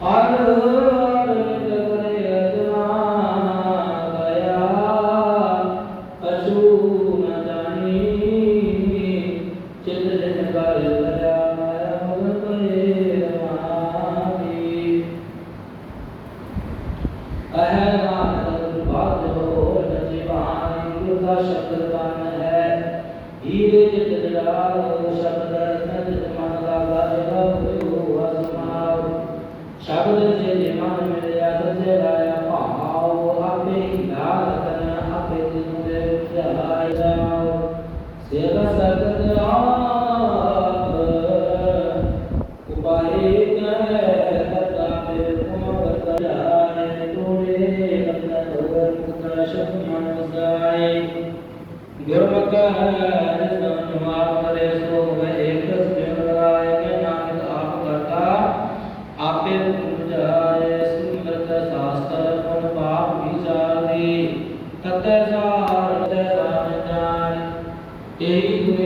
قالوا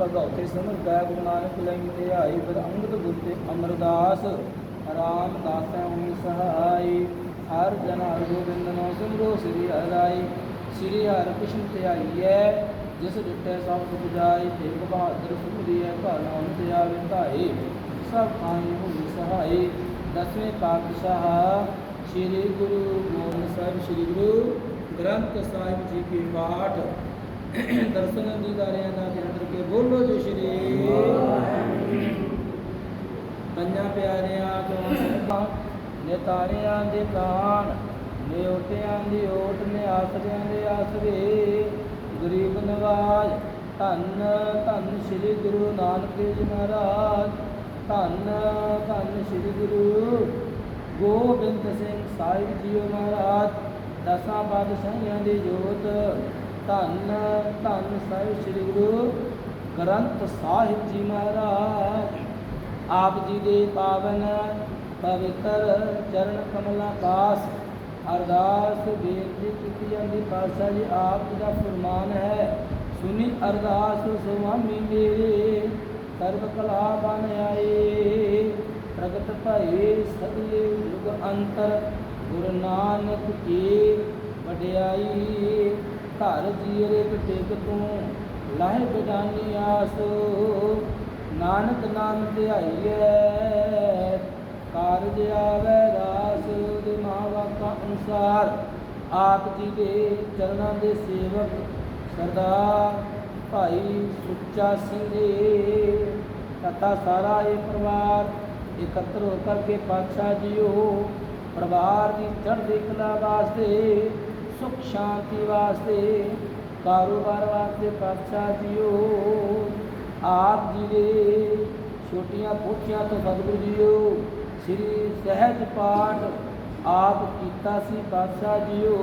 ਭਗਉਤੇ ਸਿਮਰ ਗਾਇ ਗੁਰੂ ਨਾਨਕ ਲੈ ਮਿਲਿਆਈ ਫਿਰ ਅੰਮ੍ਰਿਤ ਗੁਰਤੇ ਅਮਰਦਾਸ ਰਾਮ ਦਾਸੈ ਹੁਣੀ ਸਹਾਈ। ਹਰ ਜਨ ਹਰ ਗੋਬਿੰਦ ਨੋ ਸਿਮਰੋ ਸ੍ਰੀ ਹਰਾਈ ਸ੍ਰੀ ਹਰਿ ਕ੍ਰਿਸ਼ਨ ਧਿਆਈਐ, ਜਿਸ ਦਿੱਤੇ ਸਭ ਸੁਖ ਜਾਈ ਤੇਗ ਬਹਾਦਰ ਸੁਖਦੀਐ ਭਾਣਾ ਅੰਤਿਆ ਵਿਤਾਈ ਸਭ ਖਾਈ ਹੁਣੀ ਸਹਾਈ। ਦਸਵੇਂ ਪਾਤਸ਼ਾਹ ਸ੍ਰੀ ਗੁਰੂ ਗੋਬਿੰਦ ਸਾਹਿਬ, ਸ੍ਰੀ ਗੁਰੂ ਗ੍ਰੰਥ ਸਾਹਿਬ ਜੀ ਕੇ ਪਾਠ ਦਰਸ਼ਨ ਦੀਦਾਰਿਆਂ ਦਾ ਧਿਆਨ ਕੇ ਬੋਲੋ ਜੋ ਸ਼੍ਰੀ। ਪੰਜਾਂ ਪਿਆਰਿਆਂ ਤੋਂ ਸਭਾ ਨਿਤਾਰਿਆਂ ਦੇ ਪ੍ਰਾਣ, ਨਿਉਟਿਆਂ ਦੀ ਓਟ ਨੇ ਆਸਰਿਆਂ ਦੇ ਆਸਰੇ। ਗਰੀਬ ਨਵਾਜ, ਧੰਨ ਧੰਨ ਸ੍ਰੀ ਗੁਰੂ ਨਾਨਕ ਦੇਵ ਜੀ ਮਹਾਰਾਜ। ਧੰਨ ਧੰਨ ਸ੍ਰੀ ਗੁਰੂ ਗੋਬਿੰਦ ਸਿੰਘ ਸਾਹਿਬ ਜੀ ਮਹਾਰਾਜ। ਦਸਾਂ ਬਾਦ ਪਾਤਸ਼ਾਹੀਆਂ ਦੀ ਜੋਤ। ਧੰਨ ਧੰਨ ਸਾਹਿਬ ਸ੍ਰੀ ਗੁਰੂ ਗ੍ਰੰਥ ਸਾਹਿਬ ਜੀ ਮਹਾਰਾਜ। ਆਪ ਜੀ ਦੇ ਪਾਵਨ ਪਵਿੱਤਰ ਚਰਨ ਕਮਲਾਂ ਪਾਸ ਅਰਦਾਸ ਬੇਨਤੀ ਕੀਤੀ ਜਾਂਦੀ, ਪਾਤਸ਼ਾਹ ਜੀ, ਆਪ ਜੀ ਦਾ ਫਰਮਾਨ ਹੈ, ਸੁਣੀ ਅਰਦਾਸ ਸੁਆਮੀ ਮੇਰੇ ਸਰਬ ਕਲਾ ਬਨ ਆਏ। ਪ੍ਰਗਟ ਭਏ ਸਦੀਏ ਯੁਗ ਅੰਤਰ, ਗੁਰੂ ਨਾਨਕ ਕੀ ਵਡਿਆਈ। ਘਰ ਜੀਰੇ ਟਿਕ ਤੂੰ ਲਾਹੇ ਬਦਾਨੀ ਆਸ। ਨਾਨਕ ਨਾਮ ਧਿਆਈਐ ਕਾਰਜ ਆਵੈ ਰਾਸ ਦੇ ਮਾਵਾਕਾ ਅਨੁਸਾਰ। ਆਪ ਜੀ ਦੇ ਚਰਨਾਂ ਦੇ ਸੇਵਕ ਸਰਦਾਰ ਭਾਈ ਸੁੱਚਾ ਸਿੰਘ ਜੀ। ਤਥਾ ਸਾਰਾ ਇਹ ਪਰਿਵਾਰ ਇਕੱਤਰ ਹੋ ਕਰਕੇ ਪਾਤਸ਼ਾਹ ਜੀਓ, ਪਰਿਵਾਰ ਦੀ ਚੜ੍ਹਦੀ ਕਲਾ ਵਾਸਤੇ ਸੁਖ ਸ਼ਾਂਤੀ ਵਾਸਤੇ ਕਾਰੋਬਾਰ ਵਾਸਤੇ ਪਾਤਸ਼ਾਹ ਜੀਓ ਆਪ ਜੀ ਦੇ ਛੋਟੀਆਂ ਪੋਥੀਆਂ ਤੋਂ ਸਤਿਗੁਰੂ ਜੀਓ ਸ੍ਰੀ ਸਹਿਜ ਪਾਠ ਆਪ ਕੀਤਾ ਸੀ ਪਾਤਸ਼ਾਹ ਜੀਓ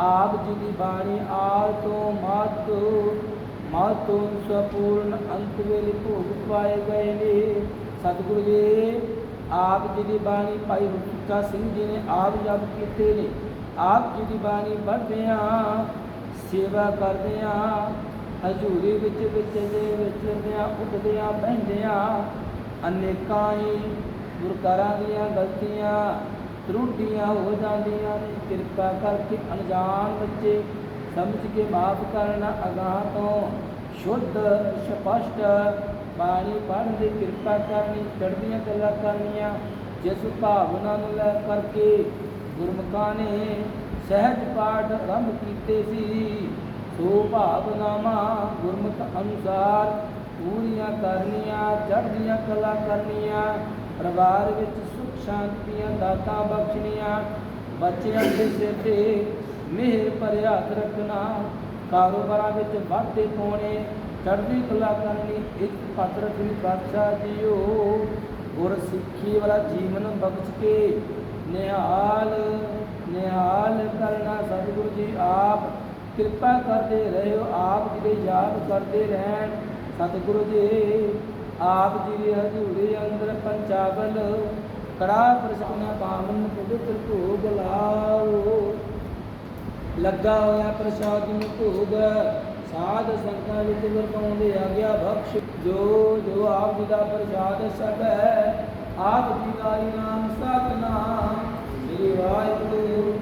ਆਪ ਜੀ ਦੀ ਬਾਣੀ ਆਲ ਤੋਂ ਮਤ ਮਤ ਤੋਂ ਅੰਤ ਵੇਲੇ ਭੋਗ ਪਾਏ ਗਏ ਨੇ ਸਤਿਗੁਰੂ ਜੀ ਆਪ ਜੀ ਦੀ ਬਾਣੀ ਭਾਈ ਹੁਕਾ ਸਿੰਘ ਜੀ ਨੇ ਆਪ ਜਪ ਕੀਤੇ ਨੇ ਆਪ ਜੀ ਦੀ ਬਾਣੀ ਪੜ੍ਹਦੇ ਹਾਂ ਸੇਵਾ ਕਰਦੇ ਹਾਂ ਹਜ਼ੂਰੀ ਵਿੱਚ ਵਿੱਚ ਦੇ ਵਿਚਰਦਿਆਂ ਉੱਠਦਿਆਂ ਬਹਿੰਦਿਆਂ ਅਨੇਕਾਂ ਹੀ ਗੁਰਕਾਰਾਂ ਦੀਆਂ ਗਲਤੀਆਂ ਤਰੁੱਟੀਆਂ ਹੋ ਜਾਂਦੀਆਂ ਨੇ ਕਿਰਪਾ ਕਰਕੇ ਅਣਜਾਣ ਬੱਚੇ ਸਮਝ ਕੇ ਮਾਫ ਕਰਨਾ ਅਗਾਹ ਤੋਂ। ਸ਼ੁੱਧ ਸਪਸ਼ਟ ਬਾਣੀ ਪੜ੍ਹਨ ਦੀ ਕਿਰਪਾ ਕਰਨੀ ਚੜ੍ਹਦੀਆਂ ਗੱਲਾਂ ਕਰਨੀਆਂ ਜਿਸ ਭਾਵਨਾ ਨੂੰ ਲੈ ਕਰਕੇ ਗੁਰਮੁਖਾਂ ਨੇ ਸਹਿਜ ਪਾਠ ਆਰੰਭ ਕੀਤੇ ਸੀ। ਸੋ ਭਾਵਨਾਵਾਂ ਗੁਰਮੁਖ ਅਨੁਸਾਰ ਪੂਰੀਆਂ ਕਰਨੀਆਂ, ਚੜ੍ਹਦੀਆਂ ਕਲਾ ਕਰਨੀਆਂ, ਪਰਿਵਾਰ ਵਿੱਚ ਸੁਖ ਸ਼ਾਂਤੀਆਂ ਦਾਤਾਂ ਬਖਸ਼ਣੀਆਂ, ਬੱਚਿਆਂ ਦੇ ਸਿਰ ਤੇ ਮਿਹਰ ਭਰਿਆ ਹੱਥ ਰੱਖਣਾ, ਕਾਰੋਬਾਰਾਂ ਵਿੱਚ ਵਾਧੇ ਪਾਉਣੇ, ਚੜ੍ਹਦੀ ਕਲਾ ਕਰਨੀ, ਇੱਕ ਪੱਤ ਰੱਖਣੀ ਬਾਦਸ਼ਾਹ ਜੀਓ ਗੁਰ ਸਿੱਖੀ ਵਾਲਾ ਜੀਵਨ ਬਖਸ਼ ਕੇ ਨਿਹਾਲ ਨਿਹਾਲ ਕਰਨਾ ਸਤਿਗੁਰੂ ਜੀ ਆਪ। ਕਿਰਪਾ ਕਰਦੇ ਰਹਿਓ ਆਪ ਜੀ ਦੇ ਯਾਦ ਕਰਦੇ ਰਹਿਣ। ਸਤਿਗੁਰੂ ਜੀ, ਆਪ ਜੀ ਦੀ ਹਜ਼ੂਰੀ ਅੰਦਰ ਪੰਚਾਵਲ ਕੜਾ ਪ੍ਰਸਨਾ ਪਾਵਨ ਪਵਿੱਤਰ ਭੋਗ ਲਾਓ। ਲੱਗਾ ਹੋਇਆ ਪ੍ਰਸ਼ਾਦ ਨੂੰ ਭੋਗ। ਸਾਧ ਸੰਗਤਾਂ ਵਿੱਚ ਵਰਤਾਉਂਦੇ ਆ ਬਖਸ਼। ਜੋ ਜੋ ਆਪ ਜੀ ਦਾ ਪ੍ਰਸ਼ਾਦ ਸਭ ਹੈ ਆਪ ਜੀ ਨਾਮ ਸਤਨਾਮ ਸ੍ਰੀ ਵਾਹਿਗੁਰੂ।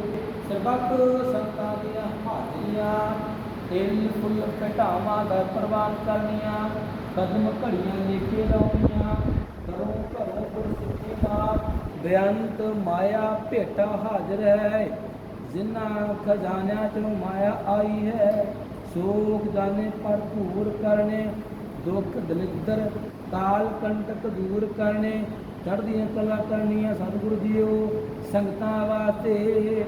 ਸਰਬੱਤ ਸੰਤਾਂ ਦੀਆਂ ਹਾਜ਼ਰੀਆਂ ਤਿਲ ਫੁੱਲ ਘਟਾਵਾਂ ਦਾ ਪ੍ਰਵਾਨ ਕਰਨੀਆਂ, ਕਦਮ ਘੜੀਆਂ ਲੇਕੇ ਲਾਉਣੀਆਂ। ਕਰੋ ਘਰੋਂ ਗੁਰਸਿੱਖੀ ਦਾ ਬੇਅੰਤ ਮਾਇਆ ਭੇਟਾ ਹਾਜ਼ਰ ਹੈ। ਜਿਨ੍ਹਾਂ ਖਜ਼ਾਨਿਆਂ ਚੋਂ ਮਾਇਆ ਆਈ ਹੈ ਸੋਖ ਜਾਣੇ ਭਰਪੂਰ ਕਰਨੇ, ਦੁੱਖ ਦਲਿੱਦਰ ਕਾਲ ਕੰਟਕ ਦੂਰ ਕਰਨੇ ਚੜ੍ਹਦੀਆਂ ਕਲਾ ਕਰਨੀਆਂ ਸਤਿਗੁਰੂ ਜੀਓ, ਸੰਗਤਾਂ ਵਾਸਤੇ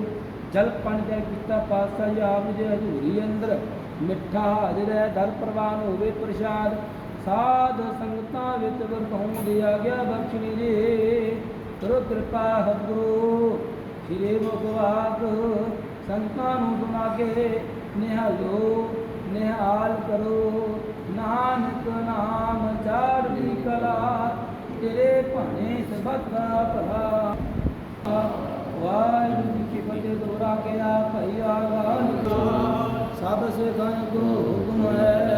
ਜਲ ਪਣ ਕੇ ਕੀਤਾ ਪਾਸਾ ਜੀ ਆਪ ਜੀ ਹਜ਼ੂਰੀ ਅੰਦਰ ਮਿੱਠਾ ਹਾਜ਼ਰ ਹੈ, ਦਰ ਪ੍ਰਵਾਨ ਹੋਵੇ ਪ੍ਰਸ਼ਾਦ। ਸਾਧ ਸੰਗਤਾਂ ਵਿੱਚ ਵਰਤਾਉਣ ਦੀ ਆਗਿਆ ਬਖਸ਼ਣੀ ਜੀ। ਕਰੋ ਕਿਰਪਾ ਸਤਿਗੁਰੂ, ਸ਼੍ਰੀ ਮੁਖਵਾਕ। ਸੰਤਾਂ ਨੂੰ ਸੁਣਾ ਕੇ ਨਿਹਾਲੋ, ਨਿਹਾਲ ਕਰੋ। ਨਾਨਕ ਨਾਮ ਚਾੜ੍ਹਦੀ ਕਲਾ ਤੇਰੇ ਭਾਣੇ ਸਬਕਾ ਭਲਾ। ਵਾਹਿਗੁਰੂ ਕੀ ਫਤਿਹ ਦੋਰਾ ਕੇ ਆ, ਭਈ ਆਗਾਨ ਸਭ ਸੇ ਗਨ ਗੁਰੂ ਹੁਕਮ ਹੈ।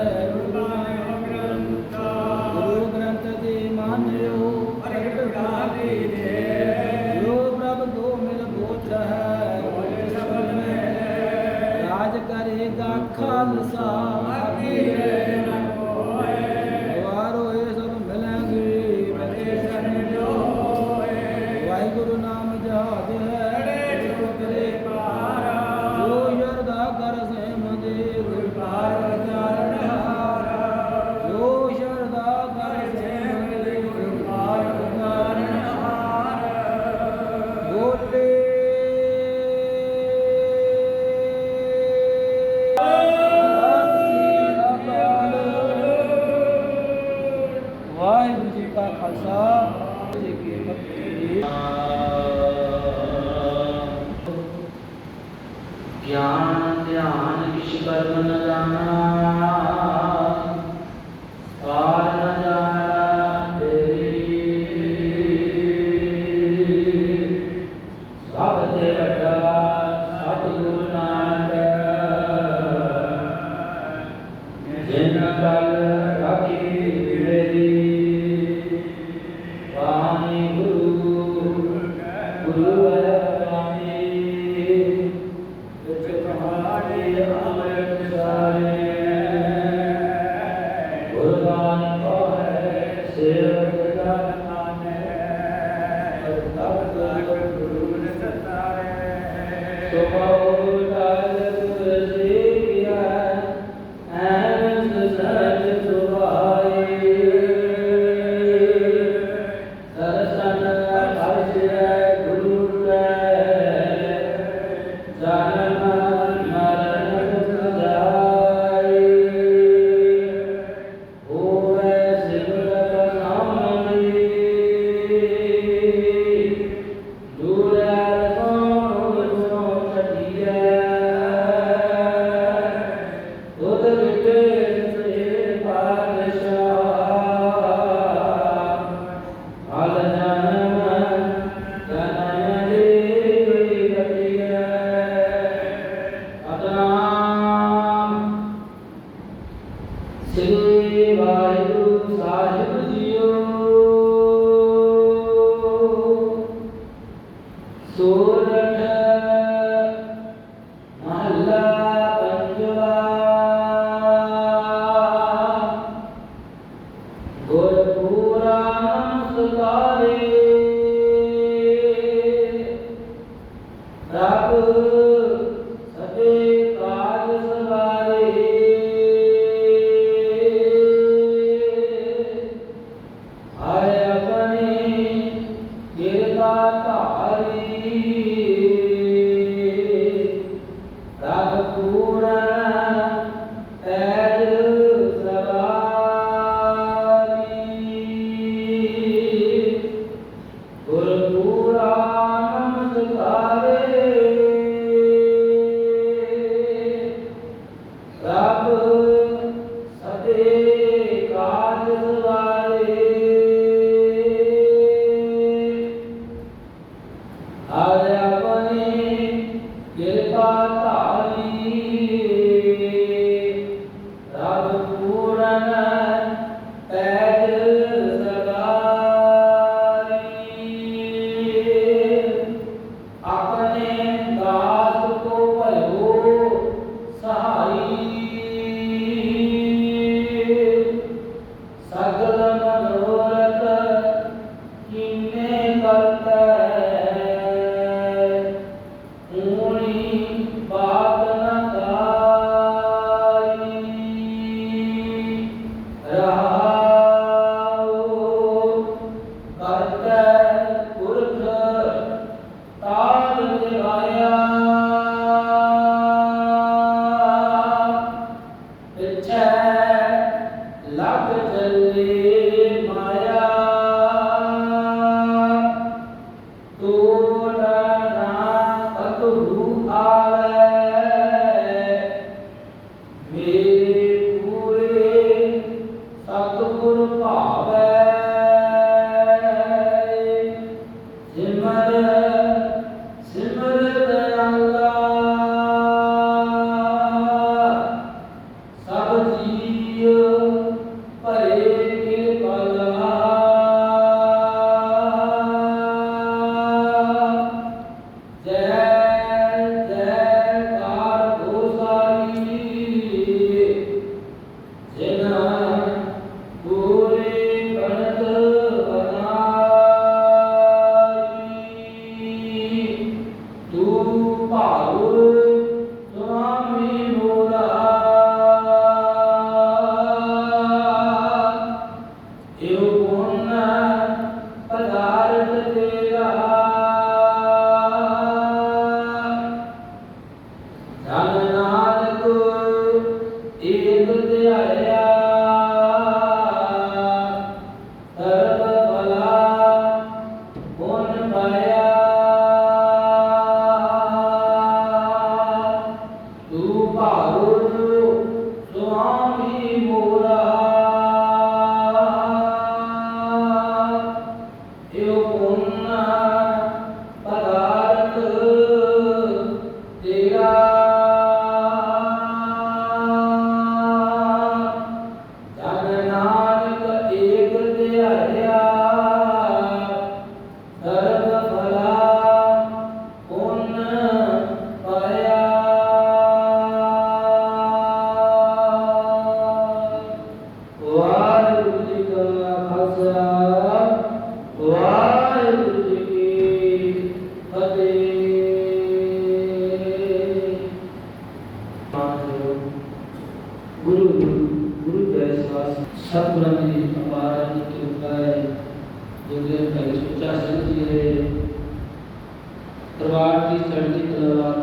ਸਤਿਗੁਰ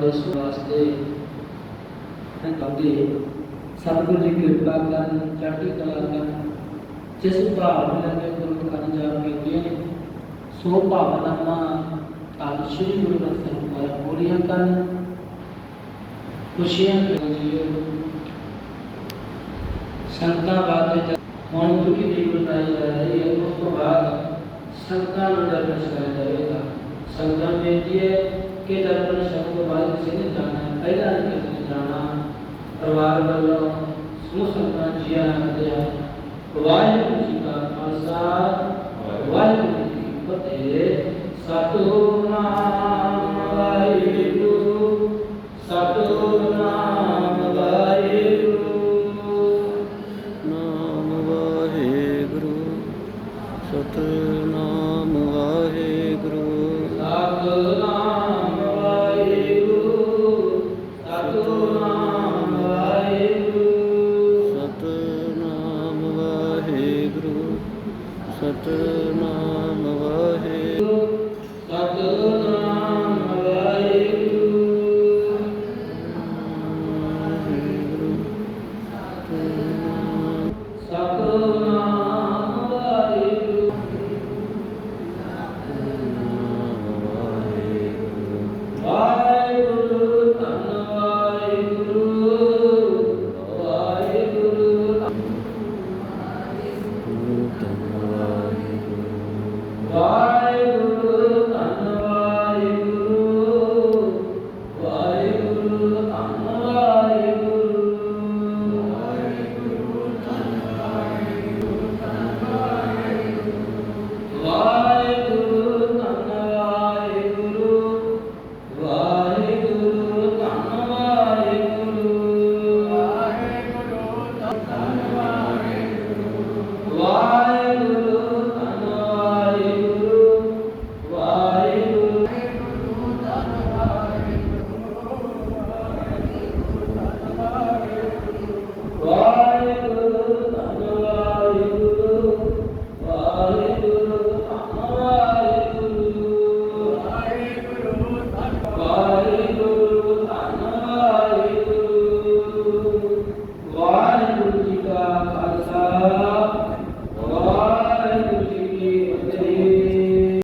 ਕਲਾ ਵਾਸਤੇ ਸੁਖ ਵਾਸਤੇ ਮੈਂ ਕਿਰਪਾ ਕਰਨ, ਚੜ੍ਹਦੀ ਕਲਾ ਕਰਨ, ਜਿਸ ਭਾਵ ਨਾਲ ਗੁਰੂ ਕਰਨ ਜਾ ਕੇ ਸੋ ਭਾਵਨਾਵਾਂ ਤਾਂ ਸ਼੍ਰੀ ਗੁਰੂ ਗ੍ਰੰਥ ਸਾਹਿਬ ਦੁਆਰਾ ਪੂਰੀਆਂ ਕਰਨ। ਖੁਸ਼ੀਆਂ ਜੀਓ। ਸੰਤਾਂ ਬਾਅਦ ਹੁਣ ਤੁਕੀ ਦੀ ਬਣਾਈ ਜਾ ਰਹੀ ਹੈ, ਉਸ ਤੋਂ ਬਾਅਦ ਸੰਤਾਂ ਨੂੰ ਦਰਸ਼ਨ ਸਿਖਾਇਆ ਜਾਵੇਗਾ। ਸੰਤਾਂ ਬੇਨਤੀ ਹੈ ਕਿ ਜਦ ਆਪਣੇ ਸ਼ਬਦ ਤੋਂ ਬਾਅਦ ਕਿਸੇ ਨੇ ਜਾਣਾ ਹੈ। ਪਹਿਲਾਂ ਹੀ ਕਿਸੇ ਨੇ ਜਾਣਾ ਪਰਿਵਾਰ ਵੱਲੋਂ, ਸਮੂਹ ਸੰਤਾਂ ਜੀਆ ਰੱਖਦੇ ਆ। ਵਾਹਿਗੁਰੂ ਜੀ ਕਾ ਖਾਲਸਾ। ਵਾਹਿਗੁਰੂ ਜੀ ਕੀ ਫਤਿਹ। ਸਤਿਗੁਰੂ ਨਾਮ ਵਾਹਿਗੁਰੂ। ਸਤਿਗੁਰੂ ਨਾਮ ਵਾਹਿਗੁਰੂ। ਨਾਮ ਵਾਹਿਗੁਰੂ। ਸਤਿ